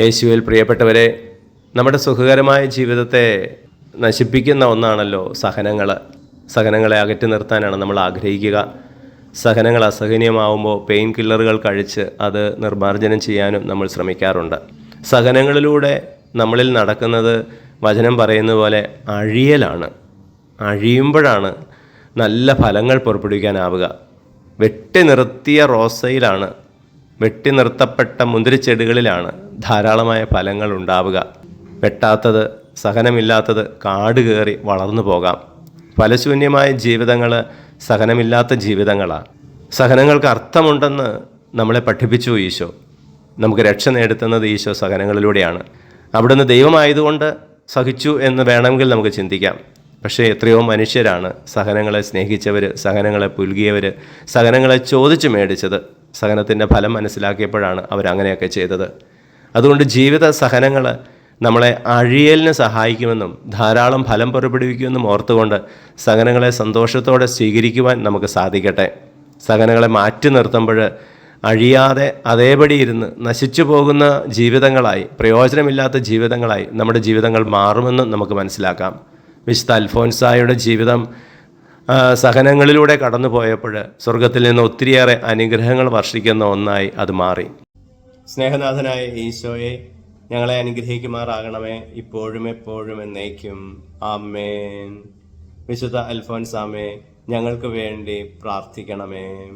യേശുവിൽ പ്രിയപ്പെട്ടവരെ നമ്മുടെ സുഖകരമായ ജീവിതത്തെ നശിപ്പിക്കുന്ന ഒന്നാണല്ലോ സഹനങ്ങൾ സഹനങ്ങളെ അകറ്റി നിർത്താനാണ് നമ്മൾ ആഗ്രഹിക്കുക. സഹനങ്ങൾ അസഹനീയമാവുമ്പോൾ പെയിൻ കില്ലറുകൾ കഴിച്ച് അത് നിർമ്മാർജനം ചെയ്യാനും നമ്മൾ ശ്രമിക്കാറുണ്ട്. സഹനങ്ങളിലൂടെ നമ്മളിൽ നടക്കുന്നത് വചനം പറയുന്ന പോലെ അഴിയലാണ്. അഴിയുമ്പോഴാണ് നല്ല ഫലങ്ങൾ പുറപ്പെടുവിക്കാനാവുക. വെട്ടി നിർത്തിയ റോസയിലാണ് വെട്ടി നിർത്തപ്പെട്ട മുന്തിരിച്ചെടികളിലാണ് ധാരാളമായ ഫലങ്ങൾ ഉണ്ടാവുക. വെട്ടാത്തത് സഹനമില്ലാത്തത് കാട് കയറി വളർന്നു പോകാം. ഫലശൂന്യമായ ജീവിതങ്ങൾ സഹനമില്ലാത്ത ജീവിതങ്ങളാണ് സഹനങ്ങൾക്ക് അർത്ഥമുണ്ടെന്ന് നമ്മളെ പഠിപ്പിച്ചു ഈശോ. നമുക്ക് രക്ഷ നേടുത്തുന്നത് ഈശോ സഹനങ്ങളിലൂടെയാണ്. അവിടുന്ന് ദൈവമായതുകൊണ്ട് സഹിച്ചു എന്ന് വേണമെങ്കിൽ നമുക്ക് ചിന്തിക്കാം. പക്ഷേ എത്രയോ മനുഷ്യരാണ് സഹനങ്ങളെ സ്നേഹിച്ചവർ സഹനങ്ങളെ പുൽകിയവർ സഹനങ്ങളെ ചോദിച്ചു മേടിച്ചത്. സഹനത്തിന്റെ ഫലം മനസ്സിലാക്കിയപ്പോഴാണ് അവരങ്ങനെയൊക്കെ ചെയ്തത്. അതുകൊണ്ട് ജീവിത സഹനങ്ങൾ നമ്മളെ അഴിയലിന് സഹായിക്കുമെന്നും ധാരാളം ഫലം പുറപ്പെടുവിക്കുമെന്നും ഓർത്തുകൊണ്ട് സഹനങ്ങളെ സന്തോഷത്തോടെ സ്വീകരിക്കുവാൻ നമുക്ക് സാധിക്കട്ടെ. സഹനങ്ങളെ മാറ്റി നിർത്തുമ്പോൾ അഴിയാതെ അതേപടി ഇരുന്ന് നശിച്ചു പോകുന്ന ജീവിതങ്ങളായി പ്രയോജനമില്ലാത്ത ജീവിതങ്ങളായി നമ്മുടെ ജീവിതങ്ങൾ മാറുമെന്നും നമുക്ക് മനസ്സിലാക്കാം. വിശുദ്ധ അൽഫോൻസായുടെ ജീവിതം സഹനങ്ങളിലൂടെ കടന്നു പോയപ്പോൾ സ്വർഗത്തിൽ നിന്ന് ഒത്തിരിയേറെ അനുഗ്രഹങ്ങൾ വർഷിക്കുന്ന ഒന്നായി അത് മാറി. സ്നേഹനാഥനായ ഈശോയെ ഞങ്ങളെ അനുഗ്രഹിക്കുമാറാകണമേ. ഇപ്പോഴും എപ്പോഴും എന്നേക്കും. ആമേൻ. വിശുദ്ധ അൽഫോൻസാമേ ഞങ്ങൾക്ക് വേണ്ടി പ്രാർത്ഥിക്കണമേ.